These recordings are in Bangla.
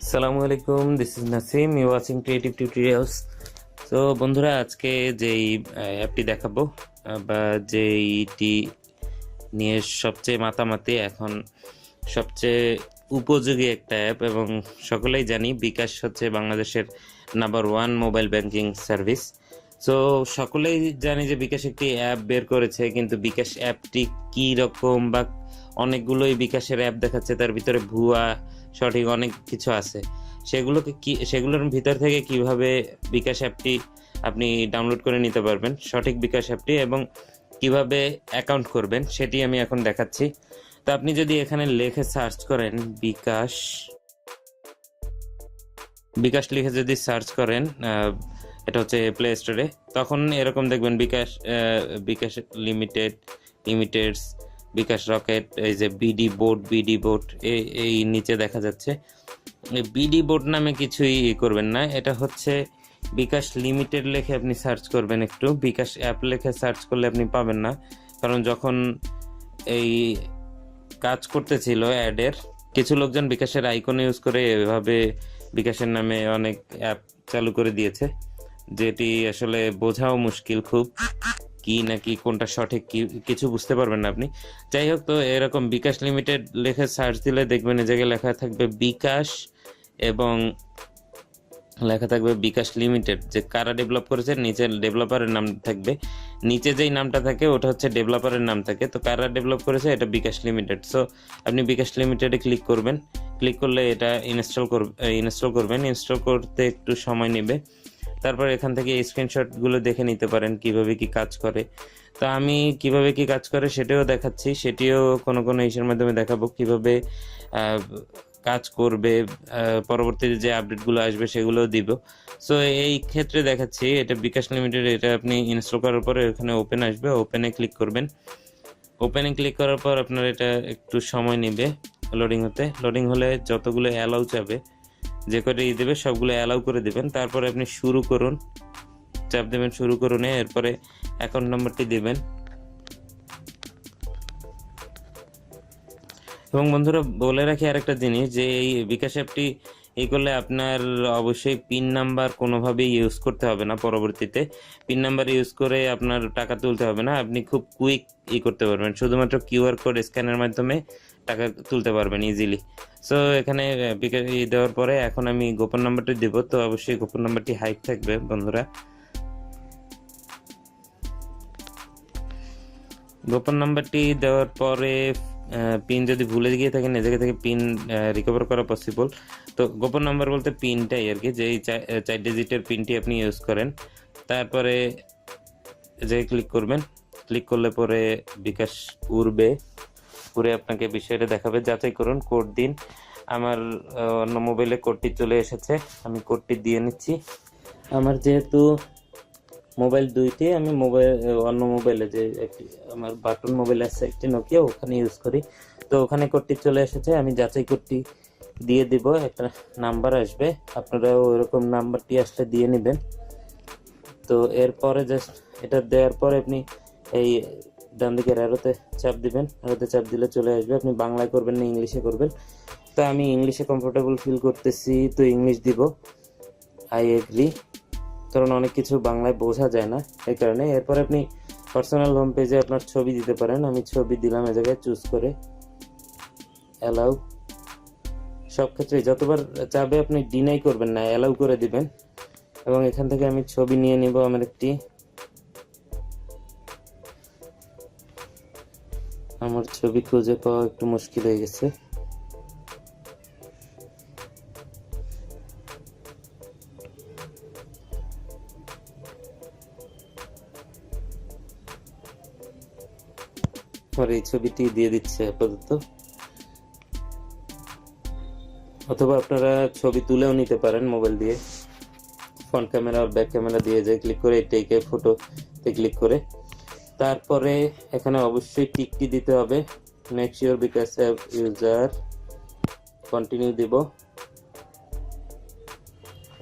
আসসালামু আলাইকুম this is Nasim you watching creative tutorials তো বন্ধুরা, আজকে যেই অ্যাপটি দেখাবো বা যেইটি নিয়ে সবচেয়ে মাতামাতি, এখন সবচেয়ে উপযোগী একটা অ্যাপ এবং সকলেই জানি বিকাশ হচ্ছে বাংলাদেশের number one mobile banking service তো সকলেই জানি যে বিকাশ একটি অ্যাপ বের করেছে, কিন্তু বিকাশ অ্যাপটি কী রকম বা অনেকগুলোই বিকাশের অ্যাপ দেখাচ্ছে, তার ভিতরে ভুয়া, সঠিক অনেক কিছু আছে। সেগুলোকে কি, সেগুলোর ভিতর থেকে কীভাবে বিকাশ অ্যাপটি আপনি ডাউনলোড করে নিতে পারবেন, সঠিক বিকাশ অ্যাপটি এবং কীভাবে অ্যাকাউন্ট করবেন, সেটি আমি এখন দেখাচ্ছি। তো আপনি যদি এখানে লেখে সার্চ করেন বিকাশ বিকাশ লিখে যদি সার্চ করেন এটা হচ্ছে প্লে স্টোরে তখন এরকম দেখবেন বিকাশ বিকাশ লিমিটেড লিমিটেডস বিকাশ রকেট, এই যে বিডি বোর্ড বিডি বোর্ড এই নিচে দেখা যাচ্ছে। বিডি বোর্ড নামে কিছুই করবেন না। এটা হচ্ছে বিকাশ লিমিটেড লেখে আপনি সার্চ করবেন একটু। বিকাশ অ্যাপ লেখে সার্চ করলে আপনি পাবেন না। কারণ যখন এই কাজ করতেছিল অ্যাডের কিছু লোকজন বিকাশের আইকন ইউজ করে এভাবে বিকাশের নামে অনেক অ্যাপ চালু করে দিয়েছে, যেটি আসলে বোঝাও মুশকিল খুব। কি নাকি কোনটা সঠিক কি, কিছু বুঝতে পারবেন না আপনি। যাই হোক, তো এরকম বিকাশ লিমিটেড লেখে সার্চ দিলে দেখবেন এই জায়গায় লেখা থাকবে বিকাশ এবং লেখা থাকবে বিকাশ লিমিটেড। যে কারা ডেভেলপ করেছে নিচে ডেভেলপারের নাম থাকবে। নিচে যেই নামটা থাকে, ওটা হচ্ছে ডেভেলপারের নাম থাকে। তো কারা ডেভেলপ করেছে, এটা বিকাশ লিমিটেড। সো আপনি বিকাশ লিমিটেডে ক্লিক করবেন। ক্লিক করলে এটা ইনস্টল করবে ইনস্টল করবেন। ইনস্টল করতে একটু সময় নেবে। তারপর এখান থেকে স্ক্রিনশটগুলো দেখে নিতে পারেন কীভাবে কি কাজ করে। তো আমি কীভাবে কি কাজ করে সেটাও দেখাচ্ছি, সেটিও কোনো কোনো ইসের মাধ্যমে দেখাবো কীভাবে কাজ করবে পরবর্তীতে যে আপডেটগুলো আসবে সেগুলোও দিব। সো এই ক্ষেত্রে দেখাচ্ছি, এটা বিকাশ লিমিটেড এটা আপনি ইনস্টল করার পরে এখানে ওপেন আসবে ওপেনে ক্লিক করবেন। ওপেনে ক্লিক করার পর আপনার এটা একটু সময় নেবে লোডিং হতে। লোডিং হলে যতগুলো অ্যালাউ চাবে যে করে ই দেবে সবগুলো অ্যালাউ করে দেবেন। তারপরে আপনি শুরু করুন। চাপ দেবেন শুরু করুন, এরপরে অ্যাকাউন্ট নাম্বারটি দেবেন। এবং বন্ধুরা, বলে রাখি আরেকটা জিনিস, যে এই বিকাশ অ্যাপটি এই করলে আপনার অবশ্যই পিন নাম্বার কোনোভাবেই ইউজ করতে হবে না পরবর্তীতে। পিন নাম্বার ইউজ করে আপনার টাকা তুলতে হবে না। আপনি খুব কুইক ই করতে পারবেন। শুধুমাত্র কিউআর কোড স্ক্যানের মাধ্যমে টাকা তুলতে পারবেন ইজিলি সো এখানে বিকাশ দেওয়ার পরে এখন আমি গোপন নাম্বারটি দেবো, তো অবশ্যই গোপন নাম্বারটি হাইট থাকবে, বন্ধুরা। গোপন নাম্বারটি দেওয়ার পরে পিন যদি ভুলে গিয়ে থাকেন জায়গা থেকে পিন রিকভার করা পসিবল তো গোপন নাম্বার বলতে পিনটাই আর কি যে চার ডিজিটের পিনটি আপনি ইউজ করেন। তারপরে, যে ক্লিক করবেন ক্লিক করলে পরে বিকাশ উড়বে। উড়ে আপনাকে বিষয়টা দেখাবে। যাচাই করুন, কোড দিন। আমার অন্য মোবাইলে কোডটি চলে এসেছে। আমি কোডটি দিয়ে নিচ্ছি। আমার যেহেতু মোবাইল দুইটি, আমি মোবাইল, অন্য মোবাইলে যে একটি, আমার বাটন মোবাইল আছে একটি নোকিয়া ওখানে ইউজ করি। তো ওখানে কোডটি চলে এসেছে। আমি যাচাই কোডটি দিয়ে দিব। একটা নাম্বার আসবে। আপনারাও ওরকম নাম্বারটি আসলে দিয়ে নেবেন। তো এরপরে জাস্ট এটা দেওয়ার পরে আপনি এই ডান দিকের অ্যারোতে চাপ দিবেন। অ্যারোতে চাপ দিলে চলে আসবে। আপনি বাংলায় করবেন না ইংলিশে করবেন। তো আমি ইংলিশে কমফোর্টেবল ফিল করতেছি, তো ইংলিশ দিব। আই এগ্রি কারণ অনেক কিছু বাংলায় বোঝা যায় না এই কারণে। এরপর আপনি পার্সোনাল হোম পেজে আপনার ছবি দিতে পারেন। আমি ছবি দিলাম এ জায়গায় চুজ করে। অ্যালাউ সব ক্ষেত্রে যতবার চাবে আপনি ডিনাই করবেন না অ্যালাউ করে দিবেন। এবং এখান থেকে আমি ছবি নিয়ে নিব আমার একটি। আমার ছবি খুঁজে পাওয়া একটু মুশকিল হয়ে গেছে। এই ছবিটি দিয়ে দিচ্ছে আপাতত। অথবা আপনারা ছবি তুলেও নিতে পারেন মোবাইল দিয়ে। ফ্রন্ট ক্যামেরা, ব্যাক ক্যামেরা দিয়ে যে ক্লিক করে টেকে ফটোতে ক্লিক করে। তারপরে এখানে অবশ্যই টিকটি দিতে হবে। Make bKash app user continue দিব।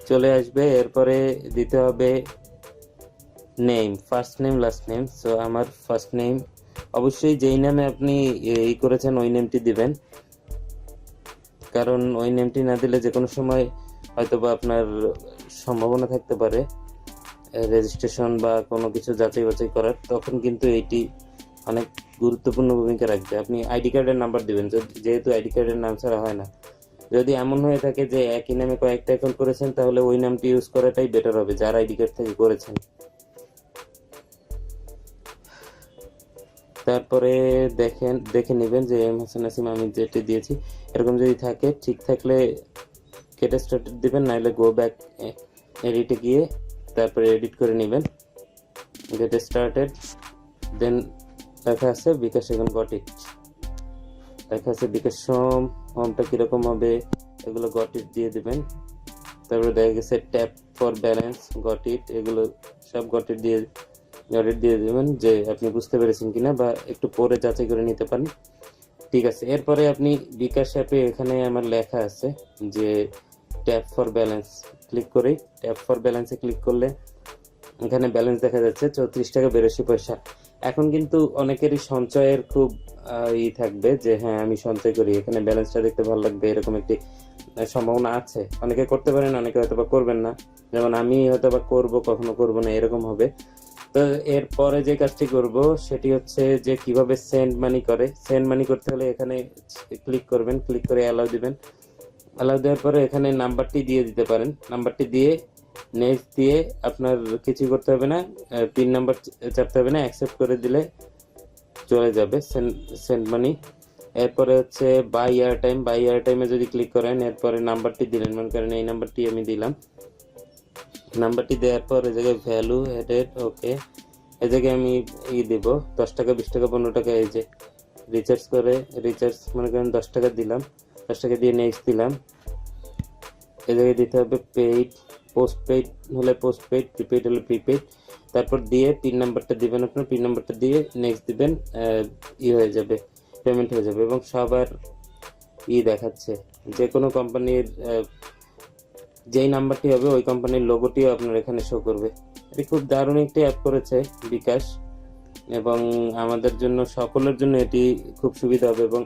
চলে আসবে, এরপরে দিতে হবে name first name last name so আমার ফার্স্ট নেম অবশ্যই যেই নামে আপনি এই করেছেন, ওই নেমটি দিবেন। কারণ ওই নেমটি না দিলে যে কোনো সময় হয়তো বা আপনার সম্ভাবনা থাকতে পারে। রেজিস্ট্রেশন বা কোনো কিছু যাচাই বাছাই করার, তখন কিন্তু এইটি অনেক গুরুত্বপূর্ণ ভূমিকা রাখবে। আপনি আইডি কার্ডের নাম্বার দিবেন যেহেতু আইডি কার্ডের নাম ছাড়া হয় না। যদি এমন হয়ে থাকে যে একই নামে কয়েকটা অ্যাকাউন্ট করেছেন, তাহলে ওই নামটি ইউজ করাটাই বেটার হবে, যার আইডি কার্ড থেকে করেছেন। তারপরে দেখেন, দেখে নেবেন যে এম হাসান নাসিম, আমি যেটি দিয়েছি, এরকম যদি থাকে, ঠিক থাকলে কেটে স্টার্ট দিবেন, নাহলে গো ব্যাক এডিটে গিয়ে তারপরে এডিট করে নেবেন। গেট স্টার্টেড দেন লেখা আছে বিকাশ এখন গট ইট লেখা আছে বিকাশ হোম হোমটা কীরকম হবে, এগুলো গট ইট দিয়ে দেবেন। তারপরে দেখা গেছে tap for balance got it এগুলো সব গট ইট দিয়ে গট ইট দিয়ে দেবেন যে আপনি বুঝতে পেরেছেন কিনা বা একটু পরে যাচাই করে নিতে পারেন। ঠিক আছে, এরপরে আপনি বিকাশ অ্যাপে এখানে আমার লেখা আছে যে ট্যাপ ফর ব্যালেন্স ক্লিক করি ট্যাপ ফর ব্যালেন্সে ক্লিক করলে এখানে ব্যালেন্স দেখা যাচ্ছে, চৌত্রিশ টাকা বেরোশি পয়সা। এখন কিন্তু অনেকেরই সঞ্চয়ের খুব ই থাকবে যে হ্যাঁ আমি সঞ্চয় করি, এখানে ব্যালেন্সটা দেখতে ভালো লাগবে, এরকম একটি সম্ভাবনা আছে। অনেকে করতে পারেন, অনেকে হয়তো বা করবেন না। যেমন আমি হয়তো বা করব, কখনো করব না, এরকম হবে। তো এরপরে যে কাজটি করব, সেটি হচ্ছে যে, কীভাবে সেন্ড মানি করে। সেন্ড মানি করতে হলে এখানে ক্লিক করবেন ক্লিক করে অ্যালাউ দিবেন। অ্যালাউ দেওয়ার পরে এখানে নাম্বারটি দিয়ে দিতে পারেন। নাম্বারটি দিয়ে নেক্সট দিয়ে আপনার কিছু করতে হবে না পিন নাম্বার চাপতে হবে না অ্যাকসেপ্ট করে দিলে চলে যাবে সেন্ড মানি এরপরে হচ্ছে বাই ইয়ার টাইম বাই ইয়ার টাইমে যদি ক্লিক করেন, এরপরে নাম্বারটি দিলেন, মনে করেন এই নাম্বারটি আমি দিলাম। নাম্বারটি দেওয়ার পর এই জায়গায় ভ্যালু হেডেড ওকে এই জায়গায় আমি ই দেব, দশ টাকা, বিশ টাকা, পনেরো টাকা, এই যে রিচার্জ করে রিচার্জ মনে করেন দশ টাকা দিলাম। দশ টাকা দিয়ে নেক্সট দিলাম। জায়গায় দিতে হবে পেইড পোস্ট পেইড হলে পোস্ট পেইড প্রিপেড হলে প্রিপেইড তারপর দিয়ে পিন নাম্বারটা দিবেন আপনার পিন নাম্বারটা দিয়ে নেক্সট দিবেন ই হয়ে যাবে পেমেন্ট হয়ে যাবে এবং সবার ই দেখাচ্ছে। যে কোনো কোম্পানির যেই নাম্বারটি হবে ওই কোম্পানির লোগোটিও আপনার এখানে শো করবে। এটি খুব দারুণ একটি অ্যাপ করেছে বিকাশ এবং আমাদের জন্য, সকলের জন্য এটি খুব সুবিধা হবে এবং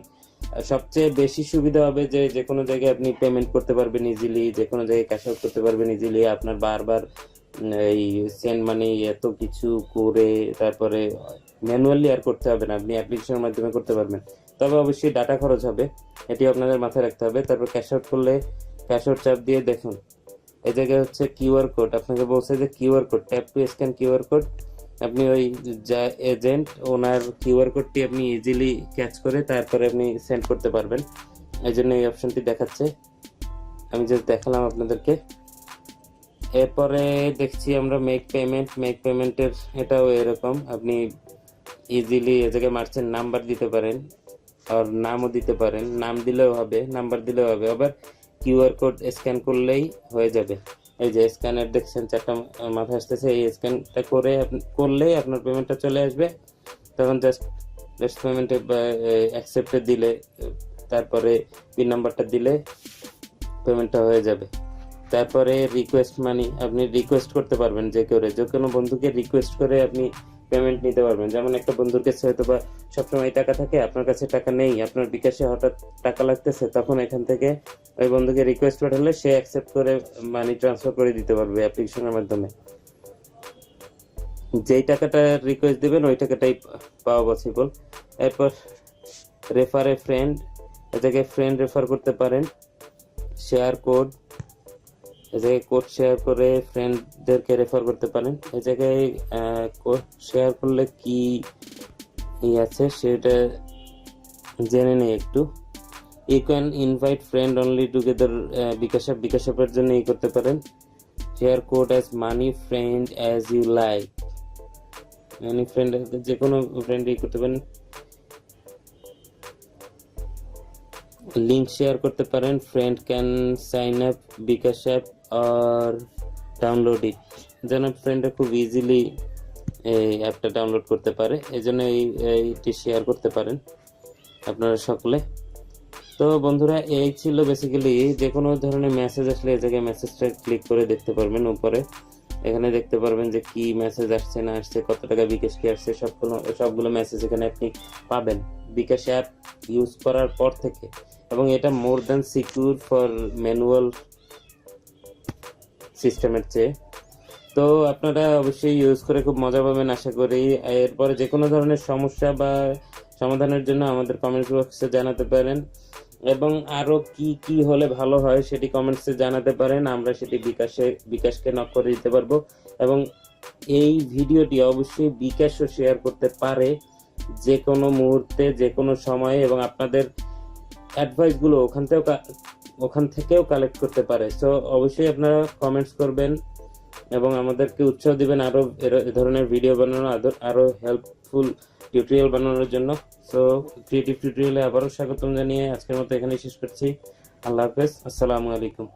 সবচেয়ে বেশি সুবিধা হবে যে যে কোনো জায়গায় আপনি পেমেন্ট করতে পারবেন ইজিলি যে কোনো জায়গায় ক্যাশ আউট করতে পারবেন ইজিলি আপনার বারবার এই সেন্ড মানি এত কিছু করে তারপরে ম্যানুয়ালি আর করতে হবে না। আপনি অ্যাপ্লিকেশনের মাধ্যমে করতে পারবেন। তবে অবশ্যই ডাটা খরচ হবে। এটি আপনাদের মাথায় রাখতে হবে। তারপর ক্যাশ আউট করলে ক্যাশ আউট চাপ দিয়ে দেখুন। এই জায়গায় হচ্ছে কিউআর কোড আপনাকে বলছে যে QR code tap to scan QR code আপনি ওই যা এজেন্ট ওনার কিউআর কোডটি আপনি ইজিলি ক্যাচ করে তারপরে আপনি সেন্ড করতে পারবেন। এই জন্য এই অপশনটি দেখাচ্ছে। আমি জাস্ট দেখালাম আপনাদেরকে। এরপরে দেখছি আমরা মেক পেমেন্ট মেক পেমেন্টের এটাও এরকম। আপনি ইজিলি এ জায়গায় মার্চেন্ট নাম্বার দিতে পারেন আর নামও দিতে পারেন। নাম দিলেও হবে নাম্বার দিলেও হবে। আবার কিউআর কোড স্ক্যান করলেই হয়ে যাবে। এই যে স্ক্যানের দেখছেন চারটা মাথায় আসতেছে, এই স্ক্যানটা করে করলেই আপনার পেমেন্টটা চলে আসবে। তখন জাস্ট জাস্ট পেমেন্টে অ্যাকসেপ্টে দিলে, তারপরে পিন নাম্বারটা দিলে পেমেন্টটা হয়ে যাবে। তারপরে রিকোয়েস্ট মানি আপনি রিকোয়েস্ট করতে পারবেন যে করে যে কোনো বন্ধুকে রিকোয়েস্ট করে আপনি পেমেন্ট নিতে পারবেন। যেমন একটা বন্ধুর কাছে হয়তো বা সবসময় টাকা থাকে, আপনার কাছে টাকা নেই, আপনার বিকাশে হঠাৎ টাকা লাগতেছে, তখন এখান থেকে ওই বন্ধুকে রিকোয়েস্ট পাঠালে সে অ্যাকসেপ্ট করে মানি ট্রান্সফার করে দিতে পারবে অ্যাপ্লিকেশনের মাধ্যমে। যেই টাকাটা রিকোয়েস্ট দিবেন, ওই টাকাটাই পাওয়া পসিবল এরপর রেফার এ ফ্রেন্ড এ জায়গায় ফ্রেন্ড রেফার করতে পারেন। শেয়ার কোড এ জায়গায় কোড শেয়ার করে ফ্রেন্ডদেরকে রেফার করতে পারেন। এ জায়গায় কোড শেয়ার করলে কি ই আছে সেটা জেনে নেই একটু। You can invite friend only together bKash app bKash জন্য ই করতে পারেন। Share code as money friend as you like money friend যে কোনো ফ্রেন্ড ই করতে পারেন। লিঙ্ক শেয়ার করতে পারেন friend can sign up bKash app R download it যেন ফ্রেন্ডরা খুব ইজিলি এই অ্যাপটা ডাউনলোড করতে পারে এই জন্য এই, এইটি শেয়ার করতে পারেন আপনারা সকলে। তো বন্ধুরা, এই ছিল বেসিক্যালি যে কোনো ধরনের মেসেজ আসলে এই জায়গায় মেসেজটা ক্লিক করে দেখতে পারবেন উপরে। এখানে দেখতে পারবেন যে কি মেসেজ আসছে, না আসছে, কত টাকা বিকাশ কি আসছে, সবগুলো সবগুলো মেসেজ এখানে আপনি পাবেন। বিকাশ অ্যাপ ইউজ করার পর থেকে এবং এটা more than secure for manual সিস্টেমের চেয়ে। তো আপনারা অবশ্যই ইউজ করে খুব মজা পাবেন, আশা করি। এরপরে যে কোনো ধরনের সমস্যা বা সমাধানের জন্য আমাদের কমেন্ট বক্সে জানাতে পারেন। এবং আরও কি কি হলে ভালো হয় সেটি কমেন্টসে জানাতে পারেন। আমরা সেটি বিকাশে, বিকাশকে নক করে দিতে পারব। এবং এই ভিডিওটি অবশ্যই বিকাশও শেয়ার করতে পারে যে কোনো মুহূর্তে যে কোনো সময়ে এবং আপনাদের অ্যাডভাইসগুলো ওখান থেকেও ওখান থেকেও কালেক্ট করতে পারে। সো অবশ্যই আপনারা কমেন্টস করবেন এবং আমাদেরকে উৎসাহ দিবেন আরও এ ধরনের ভিডিও বানানো আরও আরও হেল্পফুল টিউটোরিয়াল বানানোর জন্য। সো ক্রিয়েটিভ টিউটোরিয়ালে আবারও স্বাগতম জানিয়ে আজকের মতো এখানে শেষ করছি। আল্লাহ হাফেজ। আসসালামু আলাইকুম।